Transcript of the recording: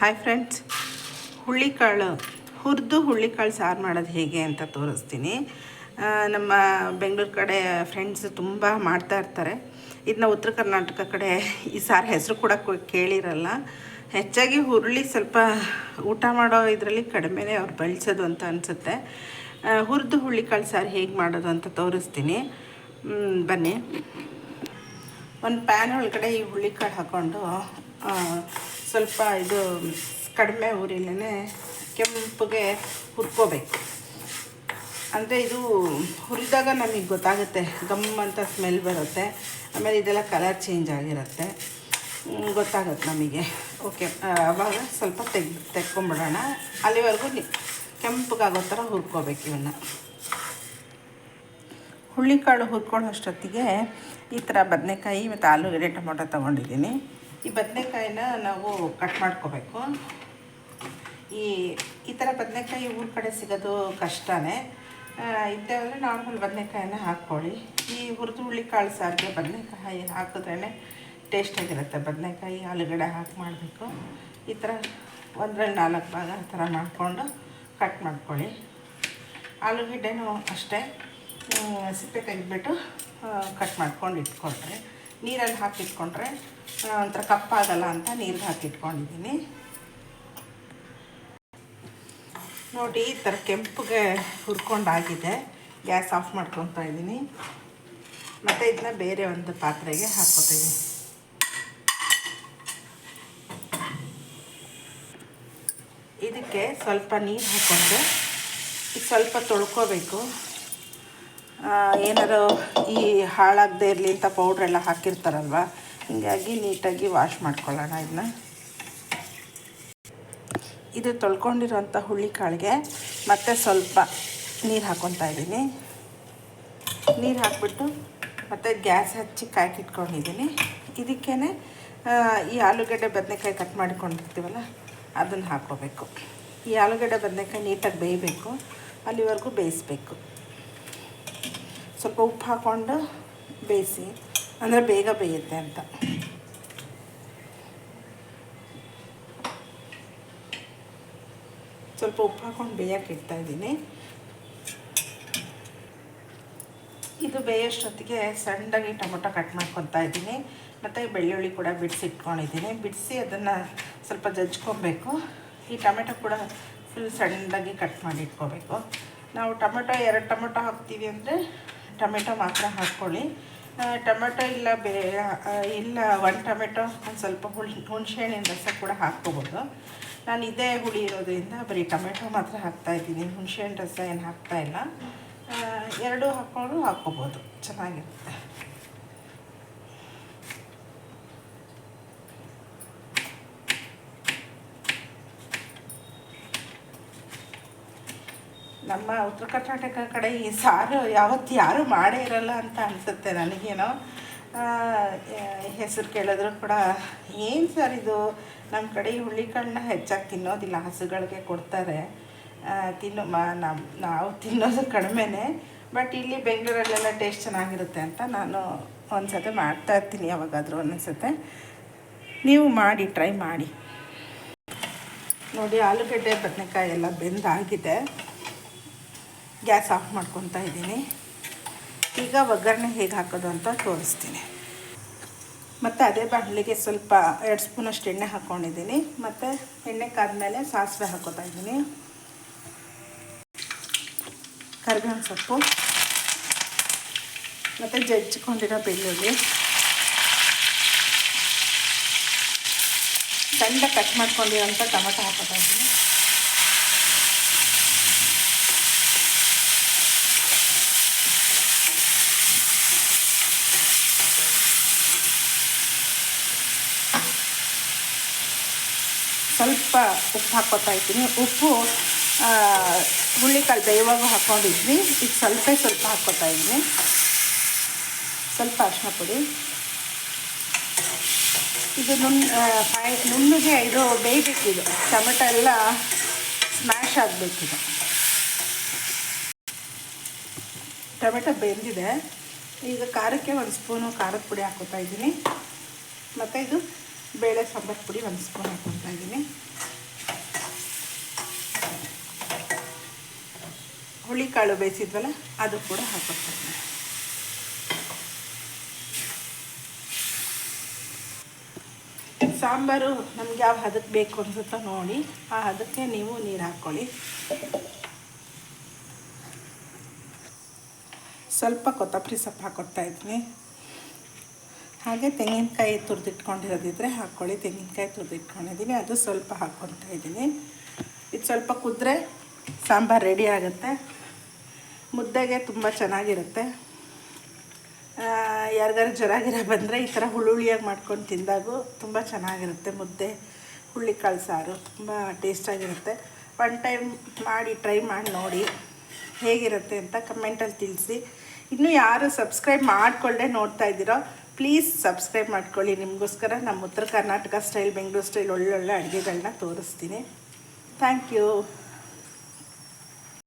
Hi friends ಹುಳ್ಳಿಕಾಳು, ಹುರಿದು ಹುಳ್ಳಿಕಾಳು ಸಾರು ಮಾಡೋದು ಹೇಗೆ ಅಂತ ತೋರಿಸ್ತೀನಿ. ನಮ್ಮ ಬೆಂಗಳೂರು ಕಡೆ ಫ್ರೆಂಡ್ಸ್ ತುಂಬ ಮಾಡ್ತಾ ಇರ್ತಾರೆ. ಇದನ್ನ ಉತ್ತರ ಕರ್ನಾಟಕ ಕಡೆ ಈ ಸಾರು ಹೆಸರು ಕೂಡ ಕೇಳಿರಲ್ಲ. ಹೆಚ್ಚಾಗಿ ಹುರುಳಿ ಸ್ವಲ್ಪ ಊಟ ಮಾಡೋ ಇದರಲ್ಲಿ ಕಡಿಮೆನೇ ಅವ್ರು ಬಳಸೋದು ಅಂತ ಅನಿಸುತ್ತೆ. ಹುರಿದು ಹುಳ್ಳಿಕಾಳು ಸಾರು ಹೇಗೆ ಮಾಡೋದು ಅಂತ ತೋರಿಸ್ತೀನಿ. ಬನ್ನಿ. ಒಂದು ಪ್ಯಾನ್ ಒಳಗಡೆ ಈ ಹುಳ್ಳಿಕಾಳು ಹಾಕ್ಕೊಂಡು ಸ್ವಲ್ಪ ಇದು, ಕಡಿಮೆ ಊರಿಲೇ ಕೆಂಪಗೆ ಹುರ್ಕೋಬೇಕು. ಅಂದರೆ ಇದು ಹುರಿದಾಗ ನಮಗೆ ಗೊತ್ತಾಗುತ್ತೆ, ಗಮ್ ಅಂತ ಸ್ಮೆಲ್ ಬರುತ್ತೆ. ಆಮೇಲೆ ಇದೆಲ್ಲ ಕಲರ್ ಚೇಂಜ್ ಆಗಿರುತ್ತೆ. ಗೊತ್ತಾಗುತ್ತೆ ನಮಗೆ. ಓಕೆ ಆವಾಗ ಸ್ವಲ್ಪ ತೆಗ್, ತೆಕ್ಕೊಂಬಿಡೋಣ. ಅಲ್ಲಿವರೆಗೂ ಕೆಂಪಗಾಗೋ ಥರ ಹುರ್ಕೋಬೇಕು ಇವನ್ನ. ಹುಳ್ಳಿಕಾಳು ಹುರ್ಕೊಳ್ಳೋ ಅಷ್ಟೊತ್ತಿಗೆ ಈ ಥರ ಬದನೆಕಾಯಿ ಮತ್ತು ಆಲೂಗೆಡ್ಡೆ ಟೊಮೊಟೊ ತೊಗೊಂಡಿದ್ದೀನಿ. ಈ ಬದನೆಕಾಯಿನ ನಾವು ಕಟ್ ಮಾಡ್ಕೋಬೇಕು. ಈ ಈ ಥರ ಬದನೆಕಾಯಿ ಊರ ಕಡೆ ಸಿಗೋದು ಕಷ್ಟನೇ. ಇದ್ದೇ ಅಂದರೆ ನಾರ್ಮಲ್ ಬದನೆಕಾಯಿನ ಹಾಕ್ಕೊಳ್ಳಿ. ಈ ಹುರಿದು ಹುಳ್ಳಿಕಾಳು ಸಾರಿಗೆ ಬದನೆಕಾಯಿ ಹಾಕಿದ್ರೇ ಟೇಸ್ಟಾಗಿರುತ್ತೆ ಬದನೆಕಾಯಿ ಆಲೂಗಡ್ಡೆ ಹಾಕಿ ಮಾಡಬೇಕು. ಈ ಥರ ಒಂದರಲ್ಲಿ ನಾಲ್ಕು ಭಾಗ ಆ ಥರ ಮಾಡಿಕೊಂಡು ಕಟ್ ಮಾಡ್ಕೊಳ್ಳಿ. ಆಲೂಗಡ್ಡೆನೂ ಅಷ್ಟೇ. ಸಿಪ್ಪೆ ತೆಗೆದ್ಬಿಟ್ಟು ಕಟ್ ಮಾಡ್ಕೊಂಡು ಇಟ್ಕೊಂಡ್ರೆ ನೀರಲ್ಲಿ ಹಾಕಿಟ್ಕೊಂಡ್ರೆ ಒಂಥರ ಕಪ್ಪಾಗಲ್ಲ ಅಂತ ನೀರಿಗೆ ಹಾಕಿಟ್ಕೊಂಡಿದ್ದೀನಿ. ನೋಡಿ, ಈ ಥರ ಕೆಂಪಗೆ ಹುರ್ಕೊಂಡಾಗಿದೆ. ಗ್ಯಾಸ್ ಆಫ್ ಮಾಡ್ಕೊತಾ ಇದ್ದೀನಿ. ಮತ್ತು ಇದನ್ನ ಬೇರೆ ಒಂದು ಪಾತ್ರೆಗೆ ಹಾಕ್ಕೊತೀನಿ. ಇದಕ್ಕೆ ಸ್ವಲ್ಪ ನೀರು ಹಾಕ್ಕೊಂಡು ಸ್ವಲ್ಪ ತೊಳ್ಕೊಬೇಕು. ಏನಾರು ಈ ಹಾಳಾಗದೇ ಇರಲಿ ಅಂತ ಪೌಡ್ರೆಲ್ಲ ಹಾಕಿರ್ತಾರಲ್ವ? ಹೀಗಾಗಿ ನೀಟಾಗಿ ವಾಶ್ ಮಾಡ್ಕೊಳ್ಳೋಣ ಇದನ್ನ ಇದು ತೊಳ್ಕೊಂಡಿರೋಂಥ ಹುಳ್ಳಿಕಾಳಿಗೆ ಮತ್ತೆ ಸ್ವಲ್ಪ ನೀರು ಹಾಕ್ಕೊತಾ ಇದ್ದೀನಿ. ನೀರು ಹಾಕ್ಬಿಟ್ಟು ಮತ್ತು ಗ್ಯಾಸ್ ಹಚ್ಚಿ ಕಾಯ್ಕಿಟ್ಕೊಂಡಿದ್ದೀನಿ ಇದಕ್ಕೇ ಈ ಆಲೂಗಡ್ಡೆ ಬದನೆಕಾಯಿ ಕಟ್ ಮಾಡಿಕೊಂಡಿರ್ತೀವಲ್ಲ, ಅದನ್ನು ಹಾಕ್ಕೋಬೇಕು. ಈ ಆಲೂಗಡ್ಡೆ ಬದನೆಕಾಯಿ ನೀಟಾಗಿ ಬೇಯಬೇಕು, ಅಲ್ಲಿವರೆಗೂ ಬೇಯಿಸ್ಬೇಕು. ಸ್ವಲ್ಪ ಉಪ್ಪು ಹಾಕ್ಕೊಂಡು ಬೇಯಿಸಿ, ಅಂದರೆ ಬೇಗ ಬೇಯುತ್ತೆ ಅಂತ. ಸ್ವಲ್ಪ ಉಪ್ಪು ಹಾಕ್ಕೊಂಡು ಬೇಯಕ್ಕೆ ಇಡ್ತಾ ಇದ್ದೀನಿ. ಇದು ಬೇಯೋಷ್ಟೊತ್ತಿಗೆ ಸಣ್ಣದಾಗಿ ಟೊಮೊಟೊ ಕಟ್ ಮಾಡ್ಕೊತಾ ಇದ್ದೀನಿ. ಮತ್ತು ಬೆಳ್ಳುಳ್ಳಿ ಕೂಡ ಬಿಡಿಸಿ ಇಟ್ಕೊಂಡಿದ್ದೀನಿ ಬಿಡಿಸಿ ಅದನ್ನು ಸ್ವಲ್ಪ ಜಜ್ಕೊಬೇಕು. ಈ ಟೊಮೆಟೊ ಕೂಡ ಫುಲ್ ಸಣ್ಣದಾಗಿ ಕಟ್ ಮಾಡಿ ಇಟ್ಕೋಬೇಕು. ನಾವು ಟೊಮೆಟೊ, ಎರಡು ಟೊಮೆಟೊ ಹಾಕ್ತೀವಿ ಅಂದರೆ ಟೊಮೆಟೊ ಮಾತ್ರ ಹಾಕ್ಕೊಳ್ಳಿ. ಟೊಮೆಟೊ ಇಲ್ಲ ಬೇ ಇಲ್ಲ ಒಂದು ಟೊಮೆಟೊ ಒಂದು ಸ್ವಲ್ಪ ಹುಳಿ ಹುಣಸೆಹಣ್ಣಿನ ರಸ ಕೂಡ ಹಾಕ್ಕೋಬೋದು. ನಾನು ಇದೇ ಹುಳಿ ಇರೋದ್ರಿಂದ ಬರೀ ಟೊಮೆಟೊ ಮಾತ್ರ ಹಾಕ್ತಾ ಇದ್ದೀನಿ. ಹುಣಸೆಹಣ್ಣು ರಸ ಏನು ಹಾಕ್ತಾ ಇಲ್ಲ. ಆ, ಎರಡೂ ಹಾಕ್ಕೊಂಡು ಹಾಕ್ಕೋಬೋದು. ಚೆನ್ನಾಗಿರುತ್ತೆ. ನಮ್ಮ ಉತ್ತರ ಕರ್ನಾಟಕ ಕಡೆ ಈ ಸಾರು ಯಾವತ್ತು ಯಾರೂ ಮಾಡೇ ಇರಲ್ಲ ಅಂತ ಅನಿಸುತ್ತೆ ನನಗೇನೋ. ಹೆಸರು ಕೇಳಿದ್ರು ಕೂಡ, ಏನು ಸರ್ ಇದು? ನಮ್ಮ ಕಡೆ ಈ ಹುಳ್ಳಿಕಾಳನ್ನ ಹೆಚ್ಚಾಗಿ ತಿನ್ನೋದಿಲ್ಲ, ಹಸುಗಳಿಗೆ ಕೊಡ್ತಾರೆ. ತಿನ್ನು ನಮ್ಮ ನಾವು ತಿನ್ನೋದು ಕಡಿಮೆನೇ, ಬಟ್ ಇಲ್ಲಿ ಬೆಂಗಳೂರಲ್ಲೆಲ್ಲ ಟೇಸ್ಟ್ ಚೆನ್ನಾಗಿರುತ್ತೆ ಅಂತ ನಾನು ಒಂದು ಸತಿ ಮಾಡ್ತಾ ಇರ್ತೀನಿ ಯಾವಾಗಾದರೂ ಅನ್ನಿಸುತ್ತೆ ನೀವು ಮಾಡಿ, ಟ್ರೈ ಮಾಡಿ. ನೋಡಿ, ಆಲೂಗಡ್ಡೆ ಬದನೆಕಾಯಿ ಎಲ್ಲ ಬೆಂದಾಗಿದೆ. ಗ್ಯಾಸ್ ಆಫ್ ಮಾಡ್ಕೊತಾ ಇದ್ದೀನಿ. ಈಗ ಒಗ್ಗರಣೆ ಹೇಗೆ ಹಾಕೋದು ಅಂತ ತೋರಿಸ್ತೀನಿ. ಮತ್ತು ಅದೇ ಬಾಣಲಿಗೆ ಸ್ವಲ್ಪ ಎರಡು ಸ್ಪೂನಷ್ಟು ಎಣ್ಣೆ ಹಾಕ್ಕೊಂಡಿದ್ದೀನಿ ಮತ್ತು ಎಣ್ಣೆ ಕಾದ್ಮೇಲೆ ಸಾಸಿವೆ ಹಾಕೋತಾ ಇದ್ದೀನಿ. ಕರಿಬೇವಿನ ಸೊಪ್ಪು. ಮತ್ತು ಜಜ್ಜಿಕೊಂಡಿರೋ ಬೆಳ್ಳುಳ್ಳಿ. ಸಣ್ಣ ಕಟ್ ಮಾಡ್ಕೊಂಡಿರೋಂಥ ಟೊಮೆಟೊ ಹಾಕೋತಾ ಇದ್ದೀನಿ. ಸ್ವಲ್ಪ ಉಪ್ಪು ಹಾಕೋತಾ ಇದ್ದೀನಿ. ಉಪ್ಪು ಹುಳ್ಳಿಕಾಳು ಬೇಯುವಾಗ ಹಾಕ್ಕೊಂಡಿದ್ವಿ ಈಗ ಸ್ವಲ್ಪ ಸ್ವಲ್ಪ ಹಾಕ್ಕೊತಾ ಇದ್ದೀನಿ. ಸ್ವಲ್ಪ ಅರಿಶಿನ ಪುಡಿ. ಇದು ನುಣ್ ಆ, ಫೈ ನುಣ್ಣಗೆ ಇದು ಬೇಯಬೇಕಿದು. ಟೊಮೆಟೊ ಎಲ್ಲ ಸ್ಮ್ಯಾಶ್ ಆಗಬೇಕಿದು. ಟೊಮೆಟೊ ಬೆಂದಿದೆ. ಈಗ ಖಾರಕ್ಕೆ ಒಂದು ಸ್ಪೂನು ಖಾರದ ಪುಡಿ ಹಾಕೋತಾ ಇದ್ದೀನಿ. ಮತ್ತು ಇದು ಬೇಳೆ ಸಾಂಬಾರು ಪುಡಿ ಒಂದು ಸ್ಪೂನ್ ಹಾಕೊತಾ ಇದ್ದೀನಿ. ಹುಳಿಕಾಳು ಬೇಯಿಸಿದ್ವಲ್ಲ, ಅದು ಕೂಡ ಹಾಕೋತೀನಿ ಸಾಂಬಾರು ನಮ್ಗೆ ಯಾವ ಹದಕ್ಕೆ ಬೇಕು ಅನ್ಸುತ್ತೋ ನೋಡಿ, ಆ ಹದಕ್ಕೆ ನೀವು ನೀರು ಹಾಕ್ಕೊಳ್ಳಿ ಸ್ವಲ್ಪ ಕೊತ್ತಂಬರಿ ಸೊಪ್ಪು ಹಾಕ್ಕೊಡ್ತಾ ಇದ್ದೀನಿ ಹಾಗೆ ತೆಂಗಿನಕಾಯಿ ತುರಿದಿಟ್ಕೊಂಡಿರೋದಿದ್ರೆ ಹಾಕ್ಕೊಳ್ಳಿ. ತೆಂಗಿನಕಾಯಿ ತುರಿದಿಟ್ಕೊಂಡಿದ್ದೀನಿ ಅದು ಸ್ವಲ್ಪ ಹಾಕ್ಕೊತಾ ಇದ್ದೀನಿ. ಇದು ಸ್ವಲ್ಪ ಕುದ್ರೆ ಸಾಂಬಾರು ರೆಡಿ ಆಗುತ್ತೆ. ಮುದ್ದೆಗೆ ತುಂಬ ಚೆನ್ನಾಗಿರುತ್ತೆ. ಯಾರಿಗಾರು ಜ್ವರಾಗಿರ ಬಂದರೆ ಈ ಥರ ಹುಳುಳಿಯಾಗಿ ಮಾಡ್ಕೊಂಡು ತಿಂದಾಗೂ ತುಂಬ ಚೆನ್ನಾಗಿರುತ್ತೆ ಮುದ್ದೆ. ಹುಳ್ಳಿಕಾಳು ಸಾರು ತುಂಬ ಟೇಸ್ಟಾಗಿರುತ್ತೆ. ಒನ್ ಟೈಮ್ ಮಾಡಿ, ಟ್ರೈ ಮಾಡಿ ನೋಡಿ ಹೇಗಿರುತ್ತೆ ಅಂತ ಕಮೆಂಟಲ್ಲಿ ತಿಳಿಸಿ. ಇನ್ನೂ ಯಾರು ಸಬ್ಸ್ಕ್ರೈಬ್ ಮಾಡಿಕೊಳ್ಳದೆ ನೋಡ್ತಾ ಇದ್ದೀರೋ ಪ್ಲೀಸ್ ಸಬ್ಸ್ಕ್ರೈಬ್ ಮಾಡ್ಕೊಳ್ಳಿ. ನಿಮಗೋಸ್ಕರ ನಮ್ಮ ಉತ್ತರ ಕರ್ನಾಟಕ ಸ್ಟೈಲ್ ಬೆಂಗಳೂರು ಸ್ಟೈಲ್ ಒಳ್ಳೊಳ್ಳೆ ಅಡುಗೆಗಳನ್ನ ತೋರಿಸ್ತೀನಿ. Thank you